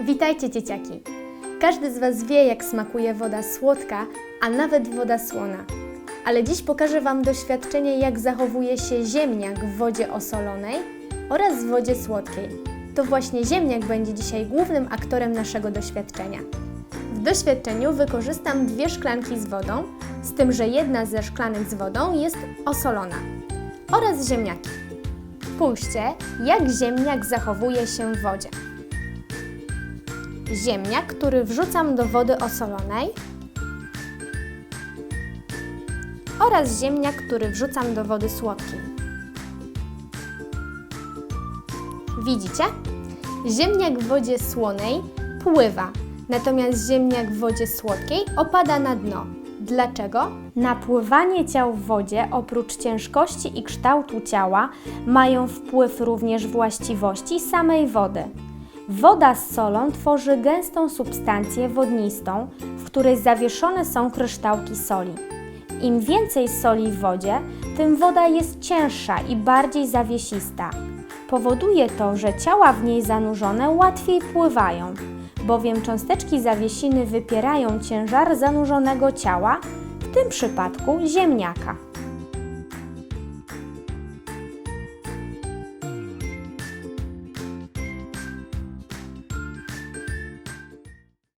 Witajcie dzieciaki! Każdy z Was wie, jak smakuje woda słodka, a nawet woda słona. Ale dziś pokażę Wam doświadczenie, jak zachowuje się ziemniak w wodzie osolonej oraz w wodzie słodkiej. To właśnie ziemniak będzie dzisiaj głównym aktorem naszego doświadczenia. W doświadczeniu wykorzystam dwie szklanki z wodą, z tym, że jedna ze szklanek z wodą jest osolona oraz ziemniaki. Spójrzcie, jak ziemniak zachowuje się w wodzie. Ziemniak, który wrzucam do wody osolonej oraz ziemniak, który wrzucam do wody słodkiej. Widzicie? Ziemniak w wodzie słonej pływa, natomiast ziemniak w wodzie słodkiej opada na dno. Dlaczego? Na pływanie ciał w wodzie, oprócz ciężkości i kształtu ciała, mają wpływ również właściwości samej wody. Woda z solą tworzy gęstą substancję wodnistą, w której zawieszone są kryształki soli. Im więcej soli w wodzie, tym woda jest cięższa i bardziej zawiesista. Powoduje to, że ciała w niej zanurzone łatwiej pływają, bowiem cząsteczki zawiesiny wypierają ciężar zanurzonego ciała, w tym przypadku ziemniaka.